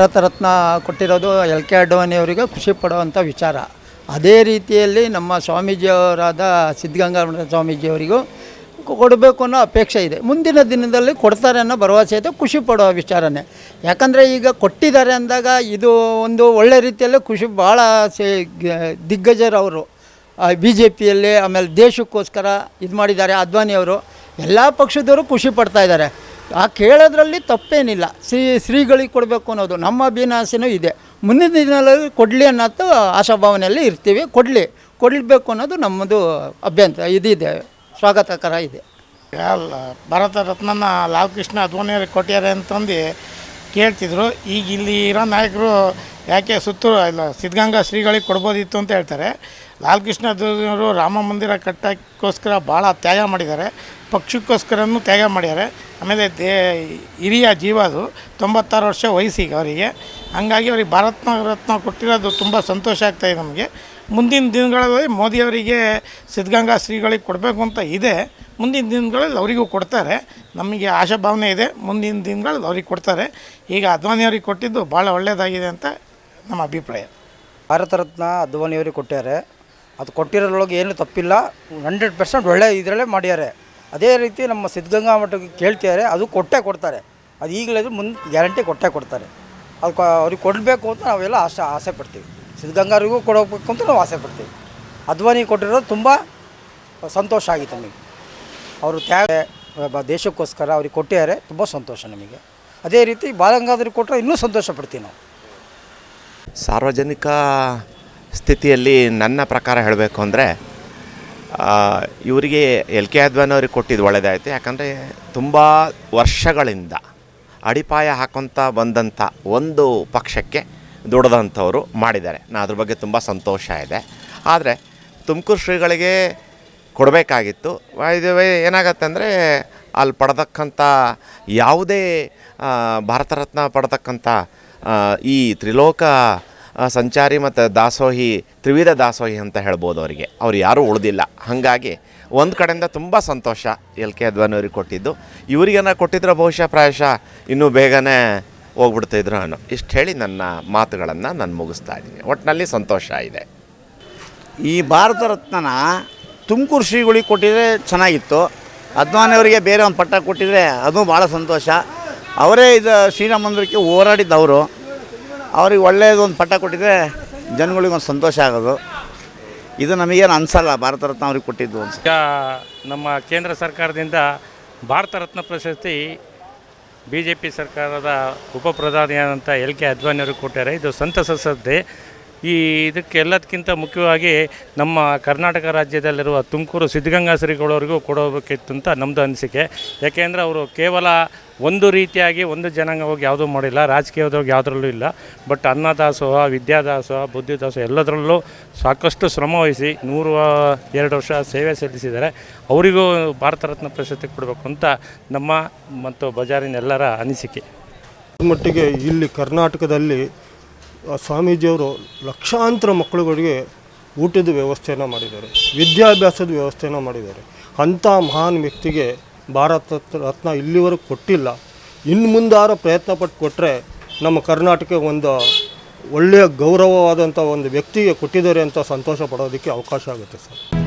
ಭಾರತ ರತ್ನ ಕೊಟ್ಟಿರೋದು L K ಅಡ್ವಾಣಿಯವರಿಗೆ ಖುಷಿ ಪಡುವಂಥ ವಿಚಾರ. ಅದೇ ರೀತಿಯಲ್ಲಿ ನಮ್ಮ ಸ್ವಾಮೀಜಿಯವರಾದ ಸಿದ್ಧಗಂಗಾ ಸ್ವಾಮೀಜಿಯವರಿಗೂ ಕೊಡಬೇಕು ಅನ್ನೋ ಅಪೇಕ್ಷೆ ಇದೆ. ಮುಂದಿನ ದಿನದಲ್ಲಿ ಕೊಡ್ತಾರೆ ಅನ್ನೋ ಭರವಸೆ ಇದೆ, ಖುಷಿ ಪಡೋ ವಿಚಾರನೇ. ಯಾಕಂದರೆ ಈಗ ಕೊಟ್ಟಿದ್ದಾರೆ ಅಂದಾಗ ಇದು ಒಂದು ಒಳ್ಳೆ ರೀತಿಯಲ್ಲೇ ಖುಷಿ ಭಾಳ ಸೇ ದಿಗ್ಗಜರವರು. ಬಿ ಜೆ ಪಿಯಲ್ಲಿ ಆಮೇಲೆ ದೇಶಕ್ಕೋಸ್ಕರ ಇದು ಮಾಡಿದ್ದಾರೆ ಅದ್ವಾನಿಯವರು ಎಲ್ಲ ಪಕ್ಷದವರು ಖುಷಿ ಪಡ್ತಾ ಇದ್ದಾರೆ. ಆ ಕೇಳೋದ್ರಲ್ಲಿ ತಪ್ಪೇನಿಲ್ಲ. ಶ್ರೀ, ಶ್ರೀಗಳಿಗೆ ಕೊಡಬೇಕು ಅನ್ನೋದು ನಮ್ಮ ಅಭಿನಾಸನೂ ಇದೆ. ಮುಂದಿನ ದಿನದಲ್ಲಿ ಕೊಡಲಿ ಅನ್ನೋದು ಆಶಾಭಾವನೆಯಲ್ಲಿ ಇರ್ತೀವಿ. ಕೊಡಲಿ, ಕೊಡಬೇಕು ಅನ್ನೋದು ನಮ್ಮದು ಅಭ್ಯಂತರ ಇದಿದೆ, ಸ್ವಾಗತಕರ ಇದೆ. ಅಲ್ಲ, ಭಾರತ ರತ್ನನ ಲಾಲ್ ಕೃಷ್ಣ ಅದ್ವಾನಿಯವ್ರಿಗೆ ಕೊಟ್ಟಿದ್ದಾರೆ ಅಂತಂದು ಕೇಳ್ತಿದ್ರು. ಈಗ ಇಲ್ಲಿ ಇರೋ ನಾಯಕರು ಯಾಕೆ ಸುತ್ತೂರು, ಇಲ್ಲ, ಸಿದ್ಧಗಂಗಾ ಶ್ರೀಗಳಿಗೆ ಕೊಡ್ಬೋದಿತ್ತು ಅಂತ ಹೇಳ್ತಾರೆ. ಲಾಲ್ ಕೃಷ್ಣ ಅದ್ವಾನಿಯವರು ರಾಮ ಮಂದಿರ ಕಟ್ಟೋಕ್ಕೋಸ್ಕರ ಭಾಳ ತ್ಯಾಗ ಮಾಡಿದ್ದಾರೆ. ಪಕ್ಷಕ್ಕೋಸ್ಕರನೂ ತ್ಯಾಗ ಮಾಡ್ಯಾರೆ ಆಮೇಲೆ ದೇ ಹಿರಿಯ ಜೀವ ಅದು. ತೊಂಬತ್ತಾರು ವರ್ಷ ವಯಸ್ಸಿಗೆ ಅವರಿಗೆ. ಹಂಗಾಗಿ ಅವ್ರಿಗೆ ಭಾರತ ರತ್ನ ಕೊಟ್ಟಿರೋದು ತುಂಬ ಸಂತೋಷ ಆಗ್ತಾಯಿದೆ ನಮಗೆ. ಮುಂದಿನ ದಿನಗಳಲ್ಲಿ ಮೋದಿಯವರಿಗೆ ಸಿದ್ಧಗಂಗಾ ಶ್ರೀಗಳಿಗೆ ಕೊಡಬೇಕು ಅಂತ ಇದೆ. ಮುಂದಿನ ದಿನಗಳಲ್ಲಿ ಅವರಿಗೂ ಕೊಡ್ತಾರೆ. ನಮಗೆ ಆಶಾಭಾವನೆ ಇದೆ. ಮುಂದಿನ ದಿನಗಳಲ್ಲಿ ಅವ್ರಿಗೆ ಕೊಡ್ತಾರೆ. ಈಗ ಅದ್ವಾನಿಯವ್ರಿಗೆ ಕೊಟ್ಟಿದ್ದು ಭಾಳ ಒಳ್ಳೆಯದಾಗಿದೆ ಅಂತ ನಮ್ಮ ಅಭಿಪ್ರಾಯ. ಭಾರತ ರತ್ನ ಅದ್ವಾನಿಯವ್ರಿಗೆ ಕೊಟ್ಟಾರೆ ಅದು ಕೊಟ್ಟಿರೋದ್ರೊಳಗೆ ಏನು ತಪ್ಪಿಲ್ಲ. ಹಂಡ್ರೆಡ್ ಪರ್ಸೆಂಟ್ ಒಳ್ಳೆ ಇದರಲ್ಲೇ ಮಾಡ್ಯಾರೆ. ಅದೇ ರೀತಿ ನಮ್ಮ ಸಿದ್ಧಗಂಗಾ ಮಠಕ್ಕೆ ಕೇಳ್ತಿದ್ದಾರೆ, ಅದು ಕೊಟ್ಟೇ ಕೊಡ್ತಾರೆ. ಅದು ಈಗಲೇ ಮುಂದೆ ಗ್ಯಾರಂಟಿ ಕೊಟ್ಟೇ ಕೊಡ್ತಾರೆ. ಅದು ಅವ್ರಿಗೆ ಕೊಡಬೇಕು ಅಂತ ನಾವೆಲ್ಲ ಆಸೆ ಆಸೆ ಪಡ್ತೀವಿ. ಸಿದ್ಧಗಂಗಾರಿಗೂ ಕೊಡಬೇಕು ಅಂತ ನಾವು ಆಸೆ ಪಡ್ತೀವಿ. ಅದ್ವಾನಿ ಕೊಟ್ಟಿರೋದು ತುಂಬ ಸಂತೋಷ ಆಗಿತ್ತು ನಮಗೆ. ಅವರು ತ್ಯಾಗ ದೇಶಕ್ಕೋಸ್ಕರ ಅವ್ರಿಗೆ ಕೊಟ್ಟಿದ್ದಾರೆ, ತುಂಬ ಸಂತೋಷ ನಮಗೆ. ಅದೇ ರೀತಿ ಬಾಲಗಂಗಾಧರಿಗೆ ಕೊಟ್ಟರೆ ಇನ್ನೂ ಸಂತೋಷ ಪಡ್ತೀವಿ ನಾವು. ಸಾರ್ವಜನಿಕ ಸ್ಥಿತಿಯಲ್ಲಿ ನನ್ನ ಪ್ರಕಾರ ಹೇಳಬೇಕು ಅಂದರೆ ಇವರಿಗೆ ಎಲ್ ಕೆ ಅದ್ವಾನಿ ಅವ್ರಿಗೆ ಕೊಟ್ಟಿದ್ದು ಒಳ್ಳೆಯದಾಯಿತು ಯಾಕಂದರೆ ತುಂಬ ವರ್ಷಗಳಿಂದ ಅಡಿಪಾಯ ಹಾಕೊತ ಬಂದಂಥ ಒಂದು ಪಕ್ಷಕ್ಕೆ ದುಡ್ದಂಥವ್ರು ಮಾಡಿದ್ದಾರೆ. ನಾ ಅದ್ರ ಬಗ್ಗೆ ತುಂಬ ಸಂತೋಷ ಇದೆ. ಆದರೆ ತುಮಕೂರು ಶ್ರೀಗಳಿಗೆ ಕೊಡಬೇಕಾಗಿತ್ತು. ಇದು ಏನಾಗತ್ತೆ ಅಂದರೆ ಅಲ್ಲಿ ಪಡೆದಕ್ಕಂಥ ಯಾವುದೇ ಭಾರತ ರತ್ನ ಪಡೆದಕ್ಕಂಥ ಈ ತ್ರಿಲೋಕ ಸಂಚಾರಿ ಮತ್ತು ದಾಸೋಹಿ, ತ್ರಿವಿಧ ದಾಸೋಹಿ ಅಂತ ಹೇಳ್ಬೋದು ಅವರಿಗೆ. ಅವ್ರು ಯಾರೂ ಉಳಿದಿಲ್ಲ. ಹಾಗಾಗಿ ಒಂದು ಕಡೆಯಿಂದ ತುಂಬ ಸಂತೋಷ ಎಲ್ ಕೆ ಅದ್ವಾನಿ ಅವ್ರಿಗೆ ಕೊಟ್ಟಿದ್ದು. ಇವರಿಗೇನ ಕೊಟ್ಟಿದ್ರೆ ಬಹುಶಃ ಪ್ರಾಯಶಃ ಇನ್ನೂ ಬೇಗನೆ ಹೋಗ್ಬಿಡ್ತಿದ್ರು ನಾನು. ಇಷ್ಟು ಹೇಳಿ ನನ್ನ ಮಾತುಗಳನ್ನು ನಾನು ಮುಗಿಸ್ತಾ ಇದ್ದೀನಿ. ಒಟ್ಟಿನಲ್ಲಿ ಸಂತೋಷ ಇದೆ. ಈ ಭಾರತ ರತ್ನನ ತುಮಕೂರು ಶ್ರೀಗಳಿಗೆ ಕೊಟ್ಟಿದ್ರೆ ಚೆನ್ನಾಗಿತ್ತು. ಅದ್ವಾನಿ ಅವರಿಗೆ ಬೇರೆ ಒಂದು ಪಟ್ಟ ಕೊಟ್ಟಿದ್ರೆ ಅದು ಭಾಳ ಸಂತೋಷ. ಅವರೇ ಇದು ಶ್ರೀರಾಮ ಮಂದಿರಕ್ಕೆ ಹೋರಾಡಿದ್ದವರು. ಅವ್ರಿಗೆ ಒಳ್ಳೆಯದು ಒಂದು ಪಟ್ಟ ಕೊಟ್ಟಿದ್ರೆ ಜನಗಳಿಗೆ ಒಂದು ಸಂತೋಷ ಆಗೋದು. ಇದು ನಮಗೇನು ಅನಿಸಲ್ಲ, ಭಾರತ ರತ್ನ ಅವ್ರಿಗೆ ಕೊಟ್ಟಿದ್ದು ಅನ್ಸ ಈಗ ನಮ್ಮ ಕೇಂದ್ರ ಸರ್ಕಾರದಿಂದ ಭಾರತ ರತ್ನ ಪ್ರಶಸ್ತಿ ಬಿ ಜೆ ಪಿ ಸರ್ಕಾರದ ಉಪಪ್ರಧಾನಿಯಾದಂಥ ಎಲ್ ಕೆ ಅದ್ವಾನಿಯವರು ಕೊಟ್ಟಾರೆ. ಇದು ಸಂತಸ ಸದ್ದೆ. ಈ ಇದಕ್ಕೆ ಎಲ್ಲದಕ್ಕಿಂತ ಮುಖ್ಯವಾಗಿ ನಮ್ಮ ಕರ್ನಾಟಕ ರಾಜ್ಯದಲ್ಲಿರುವ ತುಮಕೂರು ಸಿದ್ಧಗಂಗಾ ಶ್ರೀಗಳವರಿಗೂ ಕೊಡಬೇಕಿತ್ತು ಅಂತ ನಮ್ಮದು ಅನಿಸಿಕೆ. ಯಾಕೆಂದರೆ ಅವರು ಕೇವಲ ಒಂದು ರೀತಿಯಾಗಿ ಒಂದು ಜನಾಂಗವಾಗಿ ಯಾವುದೂ ಮಾಡಿಲ್ಲ ರಾಜಕೀಯದವಾಗಿ ಯಾವುದರಲ್ಲೂ ಇಲ್ಲ. ಬಟ್ ಅನ್ನದಾಸೋಹ, ವಿದ್ಯಾದಾಸೋಹ, ಬುದ್ಧಿದಾಸೋಹ ಎಲ್ಲದರಲ್ಲೂ ಸಾಕಷ್ಟು ಶ್ರಮ ವಹಿಸಿ ನೂರು ಎರಡು ವರ್ಷ ಸೇವೆ ಸಲ್ಲಿಸಿದ್ದಾರೆ. ಅವರಿಗೂ ಭಾರತ ರತ್ನ ಪ್ರಶಸ್ತಿ ಕೊಡಬೇಕು ಅಂತ ನಮ್ಮ ಮತ್ತು ಬಜಾರಿನ ಎಲ್ಲರ ಅನಿಸಿಕೆ. ಮಟ್ಟಿಗೆ ಇಲ್ಲಿ ಕರ್ನಾಟಕದಲ್ಲಿ ಸ್ವಾಮೀಜಿಯವರು ಲಕ್ಷಾಂತರ ಮಕ್ಕಳುಗಳಿಗೆ ಊಟದ ವ್ಯವಸ್ಥೆಯನ್ನು ಮಾಡಿದ್ದಾರೆ, ವಿದ್ಯಾಭ್ಯಾಸದ ವ್ಯವಸ್ಥೆಯನ್ನು ಮಾಡಿದ್ದಾರೆ. ಅಂಥ ಮಹಾನ್ ವ್ಯಕ್ತಿಗೆ ಭಾರತ ರತ್ನ ಇಲ್ಲಿವರೆಗೂ ಕೊಟ್ಟಿಲ್ಲ. ಇನ್ನು ಮುಂದಾರು ಪ್ರಯತ್ನ ಪಟ್ಟು ಕೊಟ್ಟರೆ ನಮ್ಮ ಕರ್ನಾಟಕ ಒಂದು ಒಳ್ಳೆಯ ಗೌರವವಾದಂಥ ಒಂದು ವ್ಯಕ್ತಿಗೆ ಕೊಟ್ಟಿದ್ದಾರೆ ಅಂತ ಸಂತೋಷ ಪಡೋದಕ್ಕೆ ಅವಕಾಶ ಆಗುತ್ತೆ ಸರ್.